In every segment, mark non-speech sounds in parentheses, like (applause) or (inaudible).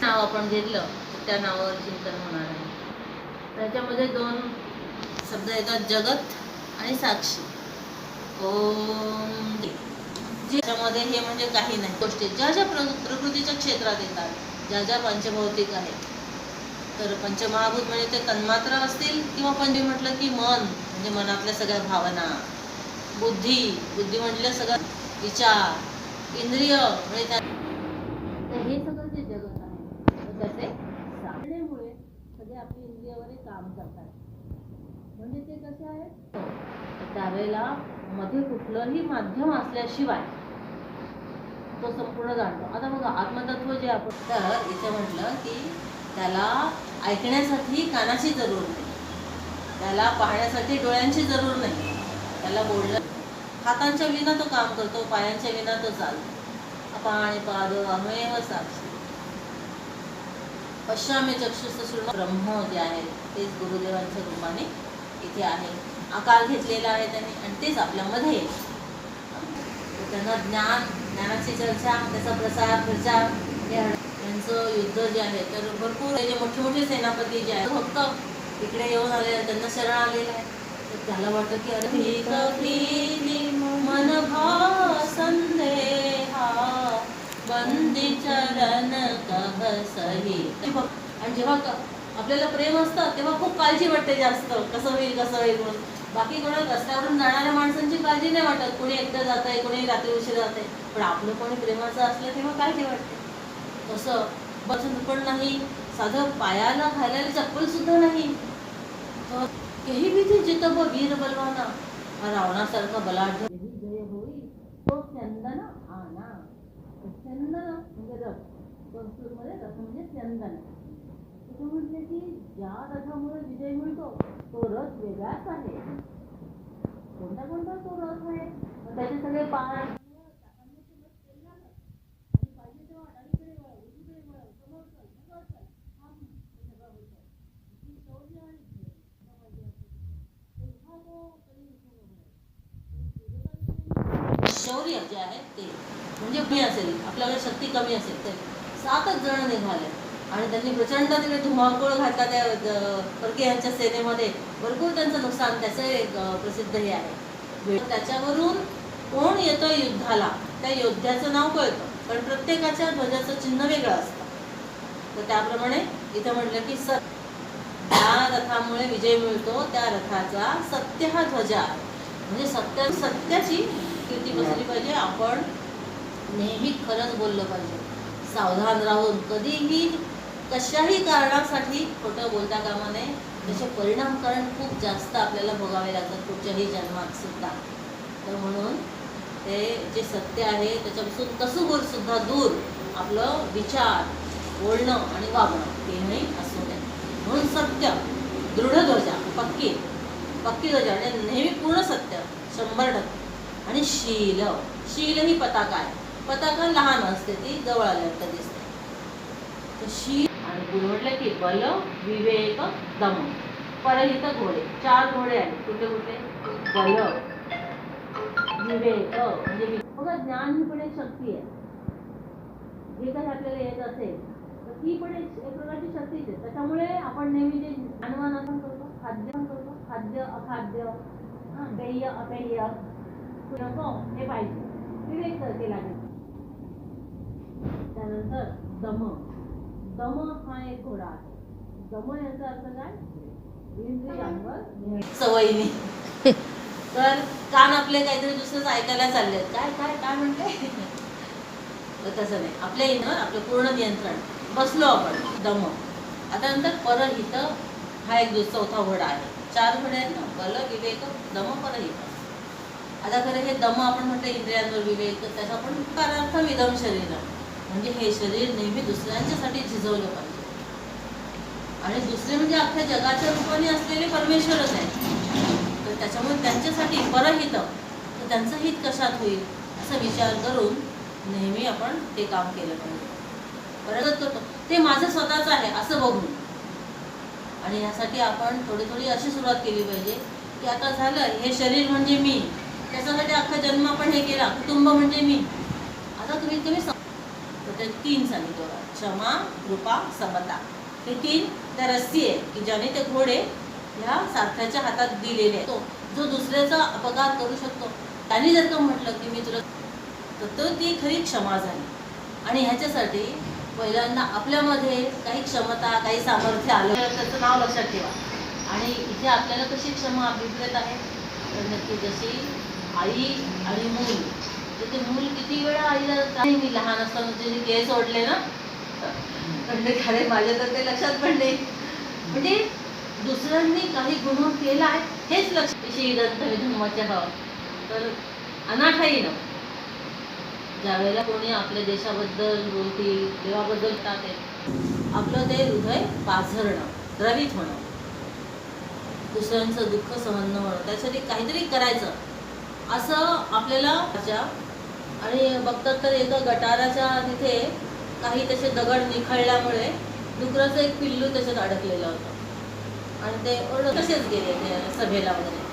नाव आपण घेतलं तर त्या नावावर चिंतन होणार आहे. त्याच्यामध्ये दोन शब्द येतात जगत आणि साक्षी. ओम ज्याच्यामध्ये हे म्हणजे काही नाही. गोष्टी. ज्या ज्या प्र प्रकृतीच्या क्षेत्रात येतात ज्या ज्या पंचभौतिक आहेत. तर पंचमहाभूत म्हणजे ते तन्मात्र असतील किंवा पंचमी म्हटलं की मन म्हणजे मनातल्या सगळ्या भावना. बुद्धी. बुद्धी म्हटलं सगळं विचार. इंद्रिय. म्हणजे हे सगळं जे त्याचे साधनेमुळे सगळे आपली इंद्रियावरही काम करतात. म्हणजे ते कसे आहे त्यावेळेला मध्ये कुठलंही माध्यम असल्याशिवाय तो संपूर्ण जाणतो. आता बघा आत्मतत्व जे आपण तर इथे म्हटलं की त्याला ऐकण्यासाठी कानाची जरूर नाही. त्याला पाहण्यासाठी डोळ्यांची जरूर नाही. त्याला बोलणं हातांच्या विना तो काम करतो पायांच्या विना तो चालतो. पाणी पाद अमेव साक्षी. पश्चामे चक्षुष ब्रह्म जे आहे. तेच गुरुदेवांच्या रूपाने इथे आहे. आकार घेतलेला आहे त्यांनी आणि तेच आपल्यामध्ये आहे. त्यांना ज्ञान ज्ञानाची चर्चा त्याचा प्रसार प्रचार त्यांचं युद्ध जे आहे तर भरपूर हे जे मोठे मोठे सेनापती जे आहेत फक्त इकडे येऊन आले त्यांना शरण आलेलं आहे. तर त्याला वाटतं की अरे भीत मन भाव संदेहा बंदी चरण हे आणि जेव्हा आपल्याला प्रेम असतं तेव्हा खूप काळजी वाटते जास्त. कसं होईल कसं होईल म्हणून. बाकी कोणा रस्त्यावरून जाणाऱ्या माणसांची काळजी नाही वाटत. कोणी एकटं जात आहे कोणी रात्री उशीर जात आहे पण आपलं कोणी प्रेमाचं असलं तेव्हा काळजी वाटते. तसं बसून पण नाही साधं पायाला घालायला चप्पल सुद्धा नाही. तर केही भीती जितब वीर बलवाना. हा रावणासारखा बलाढ्य. होईल जय होई तो चंदन आना. चंदन म्हणजे रथ. संस्कृतमध्ये रथ चंदन की ज्या विजय तो रथ कोणता तो रथ मग त्याचे पाय शौर्य जे आहे ते, म्हणजे कमी असेल, आपल्याकडे शक्ती कमी असेल सातच जण निघाले. आणि त्यांनी प्रचंड तिकडे धुमाकूळ घातला त्या परके यांच्या सेनेमध्ये. भरपूर त्यांचं नुकसान त्याचं एक प्रसिद्ध हे आहे. त्याच्यावरून कोण येतं युद्धाला त्या योद्ध्याचं नाव कळतं. पण प्रत्येकाच्या ध्वजाचं चिन्ह वेगळं असतं. तर त्याप्रमाणे इथं म्हटलं की सत ज्या रथामुळे विजय मिळतो त्या रथाचा सत्य हा ध्वजा आहे. म्हणजे सत्य सत्याची कीर्ती बसली पाहिजे. आपण नेहमी खरंच बोललं पाहिजे. सावधान राहून कधीही कशाही कारणासाठी खोटं बोलता कामा नये. त्याचे परिणाम कारण खूप जास्त आपल्याला भोगावे लागतात पुढच्याही जन्मात सुद्धा. तर म्हणून ते जे सत्य आहे त्याच्यापासून कसूर सुद्धा दूर आपलं विचार बोलणं आणि वागणं तेही असू नये म्हणून सत्य दृढ ध्वजा पक्की पक्की ध्वजा म्हणजे नेहमी पूर्ण सत्य शंभर टक्के. आणि शील शील ही पताका आहे. पताका लहान असते ती जवळ आल्यावर दिसते. तर आणि गुरु म्हटलं की बल विवेक दम परहित घोडे. चार घोडे आहेत. कुठे कुठे बल विवेक. म्हणजे बघा ज्ञान ही पण एक शक्ती आहे. जे काही आपल्याला येत असेल तर ती पण एक प्रकारची शक्तीच आहे. त्याच्यामुळे आपण नेहमी जे ज्ञानवान आपण करतो खाद्य करतो. खाद्य अखाद्य हा, पेय अपेय हे पाहिजे. विवेक कर- केला त्यानंतर दम. दम हा एक घोडा आहे. दम याचा अर्थ काय? इंद्रियांवर सवयीने. तर कान आपले काहीतरी दुसरंच ऐकायला चालले काय काय काय म्हणते? तसं नाही. आपल्या इथं आपलं पूर्ण नियंत्रण. बसलो आपण. दम. आता नंतर परहित हा एक चौथा घोडा आहे. चार घोडे आहेत ना? बल विवेक दम परहित. आता खरं हे दम आपण म्हटलं इंद्रियांवर विवेक. त्याचा पण कारार्थ विदम शरीर. म्हणजे हे शरीर नेहमी दुसऱ्यांच्यासाठी झिजवलं पाहिजे. आणि दुसरे म्हणजे अख्ख्या जगाच्या रूपाने असलेले परमेश्वरच आहे तर त्याच्यामुळे त्यांच्यासाठी परहित तर त्यांचं हित कशात होईल असा विचार करून नेहमी आपण ते काम केलं पाहिजे. परत करतो ते माझं स्वतःच आहे असं बघून. आणि ह्यासाठी आपण थोडी थोडी अशी सुरुवात केली पाहिजे की आता झालं हे शरीर म्हणजे मी. त्याच्यासाठी अख्खा जन्म आपण हे केला कुटुंब म्हणजे मी. आता तुम्ही तुम्ही तर तीन सांगितलं क्षमा कृपा समता. हे तीन त्या रस्सी आहे की ज्याने ते घोडे ह्या सारथ्याच्या हातात दिलेले आहे तो जो दुसऱ्याचा अपघात करू शकतो. त्याने जर का म्हटलं की मी तुला तर तो ती खरी क्षमा झाली. आणि ह्याच्यासाठी पहिल्यांदा आपल्यामध्ये काही क्षमता काही सामर्थ्य आलं. त्याचं नाव लक्षात ठेवा. आणि इथे आपल्याला कशी क्षमा अभिप्रेत आहे? तर नक्की जशी आई आणि मूल. ते मूल किती वेळा आईला नाही मी लहान असताना तुझे केस ओढले ना म्हणजे खरे माझ्या तर ते लक्षात पण नाही. म्हणजे दुसऱ्यांनी काही गुन्हा केला आहे हेच लक्ष दंत विधर्माच्या हवं तर अनाठाई ना. ज्या वेळेला कोणी आपल्या देशाबद्दल बोलतील देवाबद्दल टाके आपलं ते हृदय पाझरणं द्रवित होणं दुसऱ्यांचं दुःख सहन होणं त्यासाठी काहीतरी करायचं. असं आपल्याला ज्या- आणि बघतात तर एका गटाराच्या तिथे काही तसे दगड निखळल्यामुळे डुकराचं एक पिल्लू त्याच्यात अडकलेलं होतं. आणि ते ओरडत तसेच गेले ते सभेला वगैरे.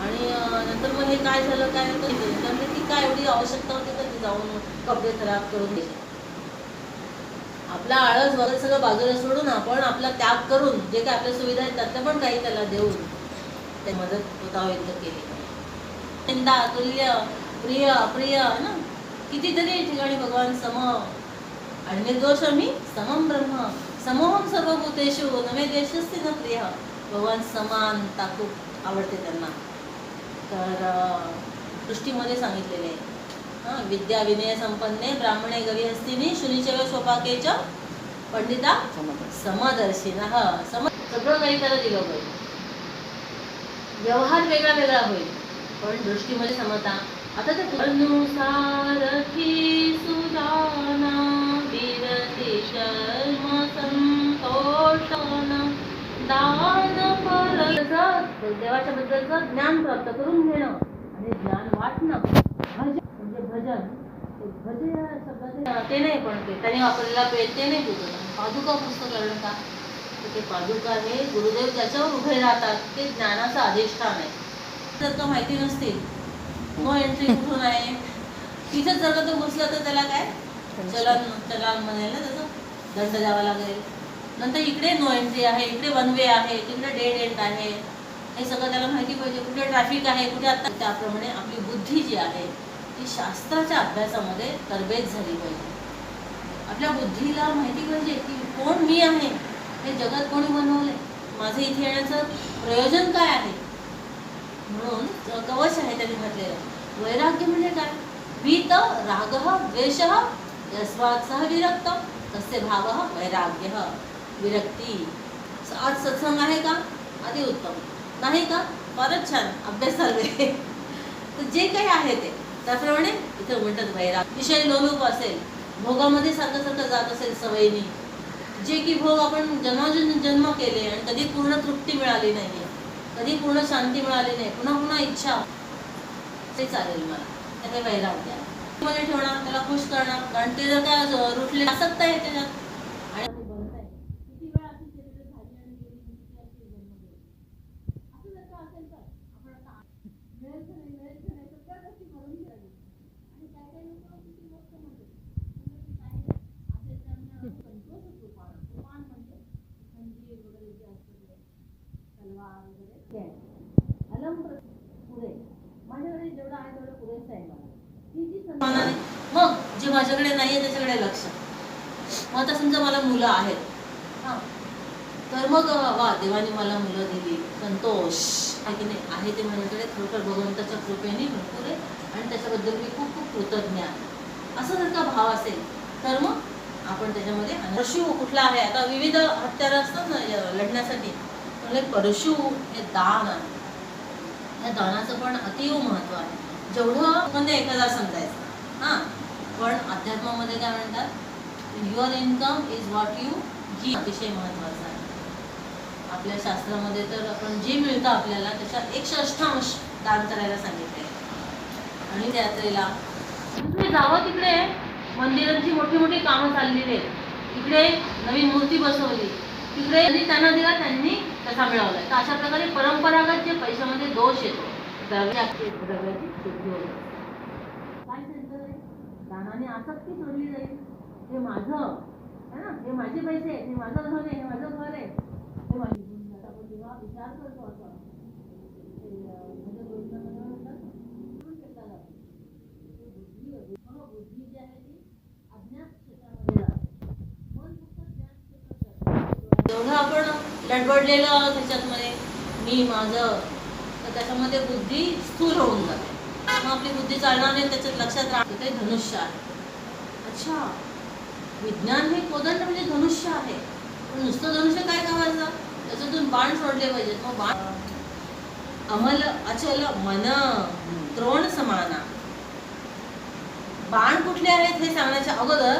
आणि नंतर मग हे काय झालं काय होतं ती काय एवढी आवश्यकता होती तर ती जाऊन कपडे खराब करून दिले. आपला आळस वगैरे सगळं बाजूला सोडून आपण आपला त्याग करून जे काही आपल्या सुविधा आहेत त्यातलं पण काही त्याला देऊन ते मदत होता होईल तर केली. निंदा तुल्य प्रिय अप्रिय ना? कितीतरी ठिकाणी भगवान सम आणि निर्दोष मी समम ब्रह्म. समोहम सर्वभूतेषु नवे देशस्ती न प्रिय. भगवान समानता खूप आवडते त्यांना. तर दृष्टीमध्ये सृष्टीमध्ये सांगितलेले. आहे हां विद्या विनय संपन्ने ब्राह्मणे गवी हस्तिनी शुनिचव स्वपाकेच पंडिता समदर्शिन. हा सम सगळं काही त्याला दिलं पाहिजे व्यवहार वेगळा वेगळा होईल. पण दृष्टीमध्ये समता. आता ते अनुसार सुजाना विरती शर्म संतोषण दान पर देवाच्या बद्दलचं ज्ञान प्राप्त करून घेणं आणि ज्ञान वाटणं. भजन म्हणजे भजन. ते भज या शब्दाचे ते नाही पण ते त्याने वापरलेला पेन ते नाही पुजत पादुका पुस्तक करणं का? ते पादुका हे गुरुदेव त्याच्यावर उभे राहतात. ते ज्ञानाचं अधिष्ठान आहे. जर का माहिती नसतील. नो एंट्री कुठून आहे. तिथेच जर का तो घुसला तर त्याला काय? चलन चलान म्हणेल ना त्याचं दंड द्यावा लागेल. नंतर इकडे नो एंट्री आहे इकडे वन वे आहे तिकडे डेड एंड आहे. हे सगळं त्याला माहिती पाहिजे. कुठे ट्रॅफिक आहे कुठे आता? त्याप्रमाणे आपली बुद्धी जी आहे ती शास्त्राच्या अभ्यासामध्ये तरबेज झाली पाहिजे. आपल्या बुद्धीला माहिती पाहिजे की कोण मी आहे? हे जगत कोणी बनवले माझं इथे येण्याचं प्रयोजन काय आहे? म्हणून कवच आहे त्यांनी घातलेलं. वैराग्य म्हणजे काय? वीत राग द्वेष यस्वात्सह विरक्त. तस्य भाव वैराग्य विरक्ती. आज सत्संग आहे का? अति उत्तम. नाही का? फारच छान. अभ्यास चालू आहे. तर जे काही आहे ते. त्याप्रमाणे इथं म्हणतात वैराग विषय लोलूप असेल भोगामध्ये सारखं सारखं जात असेल सवयीनी. जे की भोग आपण जन्माजन्म जन्म केले आणि कधी पूर्ण तृप्ती मिळाली नाहीये. कधी पूर्ण शांती मिळाली नाही पुन्हा पुन्हा इच्छा. ते चालेल मला. त्याने वैराग द्या मध्ये ठेवणार त्याला खुश करणार. कारण ते जर का रुटले आसक्त आहे त्याच्यात आणि बनत आहे. किती वेळा आपली शरीरात झाली आणि गेली आणि किती आपली जन्म गेले. असं जर का असेल तर आपण आता मिळायचं नाही मिळायचं नाही तर त्या गोष्टी मरून गेल्या. आणि काय काय लोकं किती मस्त म्हणतात. म्हणतात की काही असेल त्यांना संतोष कृपाण. कृपाण म्हणजे खंजीर वगैरे जे असतं ते. तलवार वगैरे ते आहे. अलम प्र- पुरे माझ्याकडे मग जे माझ्याकडे नाही आहे त्याच्याकडे लक्ष. मग आता समजा मला मुलं आहेत. हां. तर मग वा देवाने मला मुलं दिली. संतोष. आहे की नाही? आहे ते माझ्याकडे. खरोखर भगवंताच्या कृपेने भरपूर आहे. आणि त्याच्याबद्दल मी खूप खूप कृतज्ञ आहे. असं जर का भाव असेल तर मग आपण त्याच्यामध्ये परशु कुठला आहे? आता विविध हत्यारं असतात ना लढण्यासाठी. म्हणजे परशु हे दान आहे. या दानाचं पण अतिव महत्त्व आहे. जेवढं म्हणजे एखादा समजायचं. हां? पण अध्यात्मामध्ये काय म्हणतात? Your income is what you जी अतिशय महत्त्वाचं आहे. आपल्या शास्त्रामध्ये तर आपण जे मिळतं आपल्याला त्याच्या एकशे षष्ठांश दान करायला सांगितले आणि यात्रेला तुम्ही जावं तिकडे. मंदिरांची मोठी मोठी कामं चाललेली आहेत. इकडे नवीन मूर्ती बसवली. तिकडे त्यांना दिला त्यांनी त्याचा मिळवला. तर अशा प्रकारे परंपरागत जे पैशामध्ये दोष येतो द्रव्याची शुद्धी काय सांगतं दानाने आसक्ती सोडली जाईल. हे माझं. है ना? हे माझे पैसे. हे माझं घर आहे. हे माझं घर आहे. हे माझी आपण जेव्हा विचार करतो असं बुद्धी जी आहे ती अज्ञात क्षेत्रामध्ये जाते. जेवढं आपण लडबडलेलं त्याच्यामध्ये मी माझं तर त्याच्यामध्ये बुद्धी स्थूल होऊन जाते. मग आपली बुद्धी चालणार नाही त्याच्यात लक्षात राहते ते धनुष्य आहे. अच्छा. विज्ञान हे कोदंड म्हणजे धनुष्य आहे. पण नुसतं धनुष्य काय करायचं? त्याच्यातून बाण सोडले पाहिजेत. मग बाण अमल अचल मन द्रोण समाना. बाण कुठले आहेत हे सांगण्याच्या अगोदर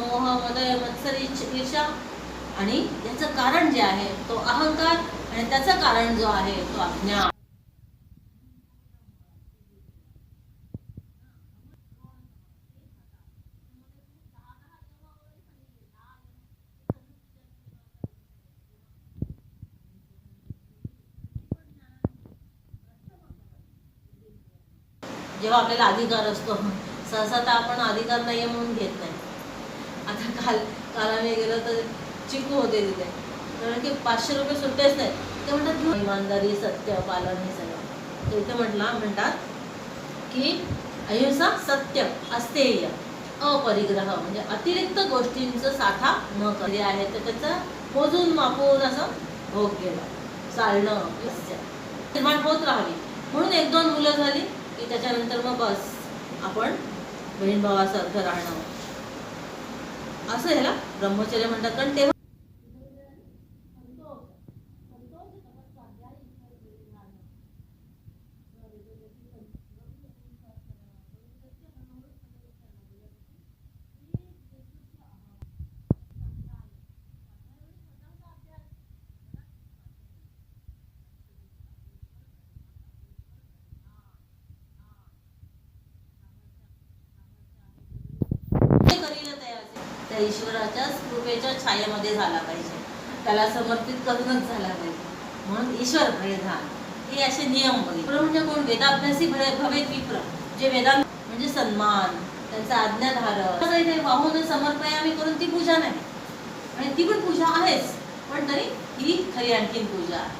मोह मदय मत्सर ईर्षा आणि याचं कारण जे आहे तो अहंकार आणि त्याचं कारण जो आहे तो अज्ञान. जेव्हा आपल्याला अधिकार असतो. सहसा तर आपण अधिकार नाहीये म्हणून घेत नाही. आता काल काल आम्ही गेलो तर चिकू होते तिथे. कारण की पाचशे रुपये सुट्टेच नाही ते म्हणतात इमानदारी सत्य पालन हे सगळं. तर इथे म्हटला म्हणतात की अहिंसा सत्य अस्तेय अपरिग्रह. म्हणजे अतिरिक्त गोष्टींचा साठा न करे आहे तर त्याचं मोजून मापून असं भोग केला. चालणं निर्माण होत राहावी. म्हणून एक दोन मुलं झाली. की त्याच्यानंतर मग बस आपण बहीण भावासारखं राहणं. असं ह्याला ब्रह्मचर्य म्हणतात. कारण तेव्हा त्या ईश्वराच्या कृपेच्या छायेमध्ये झाला पाहिजे. त्याला समर्पित करूनच झाला पाहिजे. म्हणून ईश्वर प्रणिधान हे असे नियम विप्र म्हणजे कोण? वेदाभ्यासी भवेत विप्र. जे वेदांत म्हणजे सन्मान त्यांचा आज्ञाधारक. असं इथे वाहून समर्पयामी करून ती पूजा नाही. आणि ती पण पूजा आहेच. पण तरी ही खरी आणखीन पूजा आहे.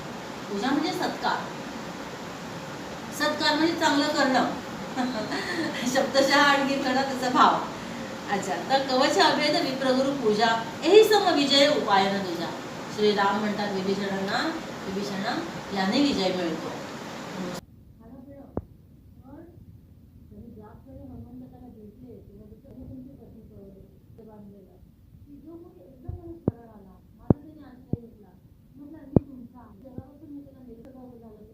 पूजा म्हणजे सत्कार. सत्कार म्हणजे चांगलं करणं. (laughs) शब्दशः आणखी करणं त्याचा भाव. अच्छा तर कवच अभेद विप्रगुरु पूजा एही सम विजय उपायन तुझा. श्रीराम म्हणतात विभीषणांना विभीषणा याने विजय मिळतो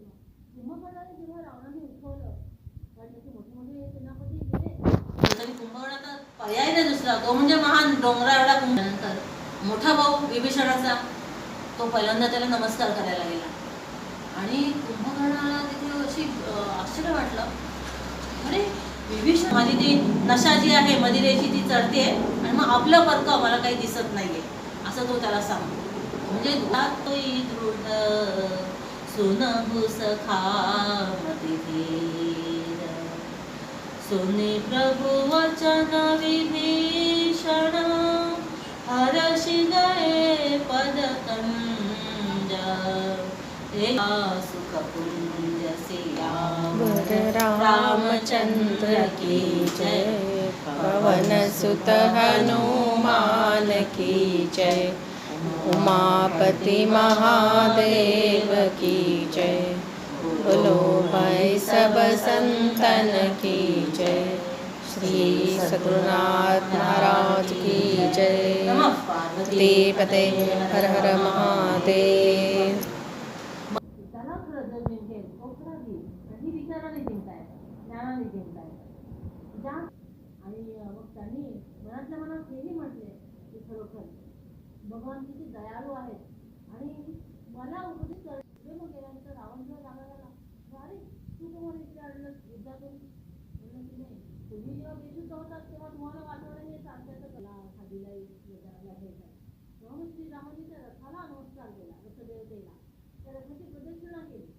जेव्हा रावणाने उठवलं कारण त्याचे मोठे मोठे सेनापती गेले तरी कुंभकर्णाचा पर्याय नाही दुसरा तो म्हणजे महान डोंगरा एवढा मोठा भाऊ विभीषणाचा तो पहिल्यांदा त्याला नमस्कार करायला गेला. आणि कुंभकर्णाला तिथे अशी आश्चर्य वाटलं. अरे विभीषण माझी ती नशा जी आहे मदिरेची ती चढते आणि मग आपलं पर्क मला काही दिसत नाहीये असं तो त्याला सांगतो. म्हणजे तोई दृढ सुनहु सखा सुने प्रभु वचन विभीषण हरषि गए पद कंज सुख पुंज सियाम रामचंद्र की जय। पवन सुत हनुमान की जय। उमापति महादेव की जय। बोलो भाई सब संतन की जय। श्री सद्गुरुनाथ महाराज की जय। नमः पार्वती ते पते हर हर महादेव। त्याला खरं जर जिंकेल तो खरा घेईल आणि विचाराने जिंकताय ज्ञानाने जिंकताय ज्या आणि अं, मग त्यांनी मनातल्या मनात हेही म्हटले की खरोखर भगवान किती दयाळू आहेत. आणि मला उपदेश कर प्रेम केल्यानंतर रावण जेव्हा जागा झाला अरे तू तुम्हाला विचारलं युद्धातून म्हणलं की नाही तुम्ही जेव्हा बेशुद्ध होतात तेव्हा तुम्हाला वाचवणं हे आमच्याचं कला खादीला घ्यायचं म्हणून श्रीरामांनी त्या रथाला अनुष्कार केला रथदेवतेला त्या रथाची प्रदक्षिणा केली